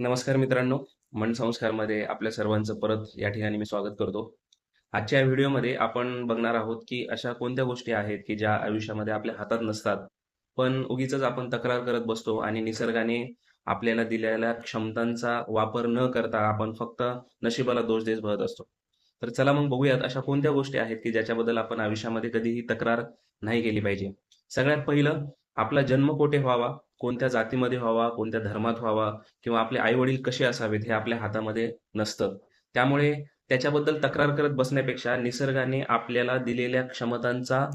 नमस्कार मित्रांनो. मन संस्कारमध्ये आपल्या सर्वांचं परत या ठिकाणी मी स्वागत करतो. आजच्या या व्हिडिओमध्ये आपण बघणार आहोत की अशा कोणत्या गोष्टी आहेत की ज्या आयुष्यामध्ये आपल्या हातात नसतात पण उगीच आपण तक्रार करत बसतो आणि निसर्गाने आपल्याला दिलेल्या क्षमतांचा वापर न करता आपण फक्त नशिबाला दोष देत बघत असतो. तर चला मग बघूयात अशा कोणत्या गोष्टी आहेत की ज्याच्याबद्दल आपण आयुष्यामध्ये कधीही तक्रार नाही केली पाहिजे. सगळ्यात पहिलं आपला जन्म कोठे व्हावा? कोणत्या जातीमध्ये व्हावा कोणत्या धर्मात व्हावा किंवा आपले आई वडील कसे असावेत हे आपल्या हातामध्ये नसतं. त्यामुळे त्याच्याबद्दल तक्रार करत बसण्यापेक्षा निसर्गाने आपल्याला दिलेल्या क्षमतांचा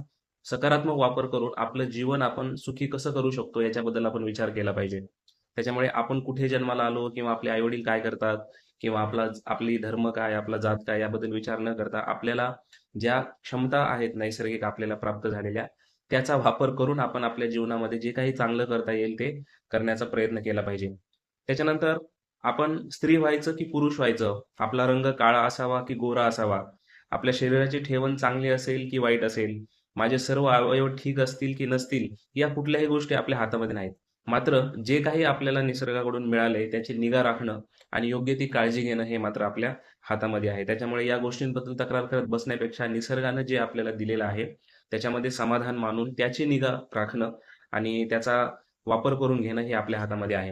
सकारात्मक वापर करून आपलं जीवन आपण सुखी कसं करू शकतो याच्याबद्दल आपण विचार केला पाहिजे. त्याच्यामुळे आपण कुठे जन्माला आलो किंवा आपले आई वडील काय करतात किंवा आपला आपली धर्म काय आपला जात काय याबद्दल विचार न करता आपल्याला ज्या क्षमता आहेत नैसर्गिक आपल्याला प्राप्त झालेल्या त्याचा वापर करून आपण आपल्या जीवनामध्ये जे काही चांगलं करता येईल ते करण्याचा प्रयत्न केला पाहिजे. त्याच्यानंतर आपण स्त्री व्हायचं की पुरुष व्हायचं आपला रंग काळा असावा की गोरा असावा आपल्या शरीराची ठेवण चांगली असेल की वाईट असेल माझे सर्व अवयव ठीक असतील की नसतील या कुठल्याही गोष्टी आपल्या हातामध्ये नाहीत. मात्र जे काही आपल्याला निसर्गाकडून मिळाले त्याची निगा राखणं आणि योग्य ती काळजी घेणं हे मात्र आपल्या हातामध्ये आहे. त्याच्यामुळे या गोष्टींबद्दल तक्रार करत बसण्यापेक्षा निसर्गानं जे आपल्याला दिलेलं आहे त्याच्यामध्ये समाधान मानून त्याची निगा राखणं आणि त्याचा वापर करून घेणं हे आपल्या हातामध्ये आहे.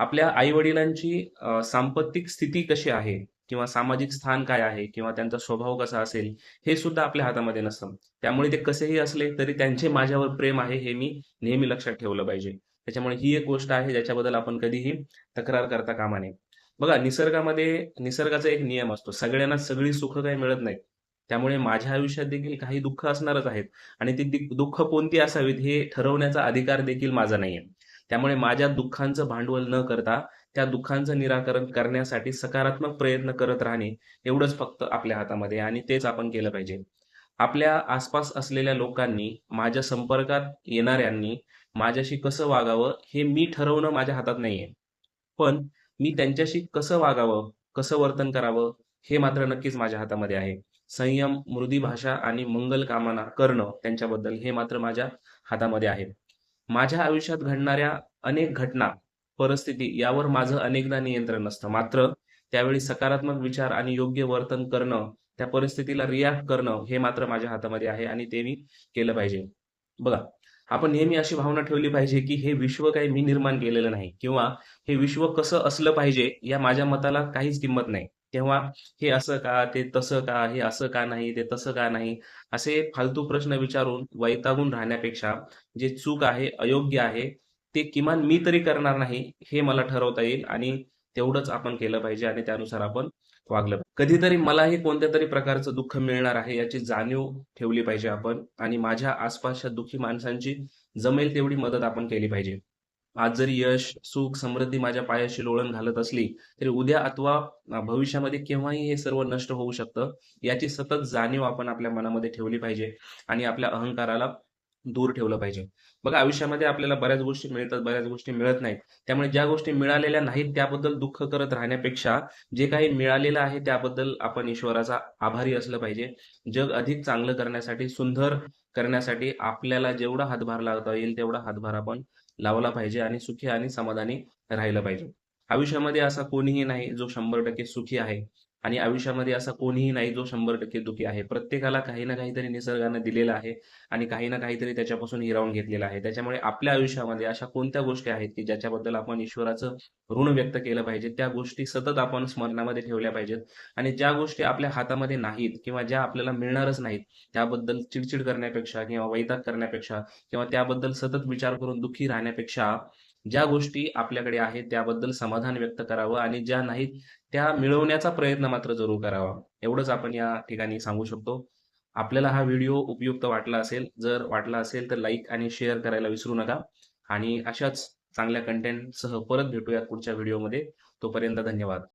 आपल्या आई वडिलांची सांपत्तिक स्थिती कशी आहे किंवा सामाजिक स्थान काय आहे किंवा त्यांचा स्वभाव कसा असेल हे सुद्धा आपल्या हातामध्ये नसतं. त्यामुळे ते कसेही असले तरी त्यांचे माझ्यावर प्रेम आहे हे मी नेहमी लक्षात ठेवलं पाहिजे. त्याच्यामुळे ही एक गोष्ट आहे ज्याच्याबद्दल आपण कधीही तक्रार करता कामा नये. बघा निसर्गामध्ये निसर्गाचा एक नियम असतो. सगळ्यांना सगळी सुख काही मिळत नाही त्यामुळे माझ्या आयुष्यात देखील काही दुःख असणारच आहेत. आणि ती दुःख कोणती असावीत हे ठरवण्याचा अधिकार देखील माझा नाहीये. त्यामुळे माझ्या दुःखांचं भांडवल न करता त्या दुःखांचं निराकरण करण्यासाठी सकारात्मक प्रयत्न करत राहणे एवढंच फक्त आपल्या हातामध्ये आणि तेच आपण केलं पाहिजे. आपल्या आसपास असलेल्या लोकांनी माझ्या संपर्कात येणाऱ्यांनी माझ्याशी कसं वागावं हे मी ठरवणं माझ्या हातात नाहीये. पण मी त्यांच्याशी कसं वागावं कसं वर्तन करावं हे मात्र नक्कीच माझ्या हातामध्ये आहे. संयम मृदी भाषा आणि मंगल कामना करणं त्यांच्याबद्दल हे मात्र माझ्या हातामध्ये आहे माझ्या आयुष्यात घडणाऱ्या अनेक घटना परिस्थिती यावर माझं अनेकदा नियंत्रण नसतं. मात्र त्यावेळी सकारात्मक विचार आणि योग्य वर्तन करणं त्या परिस्थितीला रिॲक्ट करणं हे मात्र माझ्या हातामध्ये आहे आणि ते मी केलं पाहिजे. बघा आपण नेहमी अशी भावना ठेवली पाहिजे की हे विश्व काही मी निर्माण केलेलं नाही किंवा हे विश्व कसं असलं पाहिजे या माझ्या मताला काहीच किंमत नाही. तेव्हा हे असं का ते तसं का हे असं का नाही ते तसं का नाही असे फालतू प्रश्न विचारून वैतागून राहण्यापेक्षा जे चूक आहे अयोग्य आहे ते किमान मी तरी करणार नाही हे मला ठरवता येईल आणि तेवढंच आपण केलं पाहिजे आणि त्यानुसार आपण वागलं कधीतरी मलाही कोणत्या तरी प्रकारचं दुःख मिळणार आहे याची जाणीव ठेवली पाहिजे आपण आणि माझ्या आसपासच्या दुःखी माणसांची जमेल तेवढी मदत आपण केली पाहिजे. आज जरी यश सुख समृद्धी माझ्या पायाशी लोळण घालत असली तरी उद्या अथवा भविष्यामध्ये केव्हाही हे सर्व नष्ट होऊ शकतं याची सतत जाणीव आपण आपल्या मनामध्ये ठेवली पाहिजे. आणि आपल्या अहंकाराला दूर ठेवलं पाहिजे. बघा आयुष्यामध्ये आपल्याला बऱ्याच गोष्टी मिळतात बऱ्याच गोष्टी मिळत नाहीत. त्यामुळे ज्या गोष्टी मिळालेल्या नाहीत त्याबद्दल दुःख करत राहण्यापेक्षा जे काही मिळालेलं आहे त्याबद्दल आपण ईश्वराचा आभारी असलं पाहिजे. जग अधिक चांगलं करण्यासाठी सुंदर करण्यासाठी आपल्याला जेवढा हातभार लावता येईल तेवढा हातभार आपण लावला पाहिजे आणि सुखी आणि समाधानी राहिलं पाहिजे. आयुष्यामध्ये असा कोणीही नाही जो शंभर टक्के सुखी आहे. आणि आयुष्यामध्ये असा कोणीही नाही जो शंभर टक्के दुखी आहे. प्रत्येकाला काही ना काहीतरी निसर्गाने दिलेलं आहे आणि काही ना काहीतरी त्याच्यापासून हिरावून घेतलेलं आहे. त्याच्यामुळे आपल्या आयुष्यामध्ये अशा कोणत्या गोष्टी आहेत की ज्याच्याबद्दल आपण ईश्वराचं ऋण व्यक्त केलं पाहिजे? त्या गोष्टी सतत आपण स्मरणामध्ये ठेवल्या पाहिजेत. आणि ज्या गोष्टी आपल्या हातामध्ये नाहीत किंवा ज्या आपल्याला मिळणारच नाहीत त्याबद्दल चिडचिड करण्यापेक्षा किंवा वैताग करण्यापेक्षा किंवा त्याबद्दल सतत विचार करून दुःखी राहण्यापेक्षा ज्या गोष्टी आपल्याकडे आहेत त्याबद्दल समाधान व्यक्त करावं आणि ज्या नाहीत त्या मिळवण्याचा प्रयत्न मात्र जरूर करावा. एवढंच आपण या ठिकाणी सांगू शकतो. आपल्याला हा व्हिडिओ उपयुक्त वाटला असेल जर वाटला असेल तर लाईक आणि शेअर करायला विसरू नका. आणि अशाच चांगल्या कंटेंटसह परत भेटूयात पुढच्या व्हिडिओमध्ये. तोपर्यंत धन्यवाद.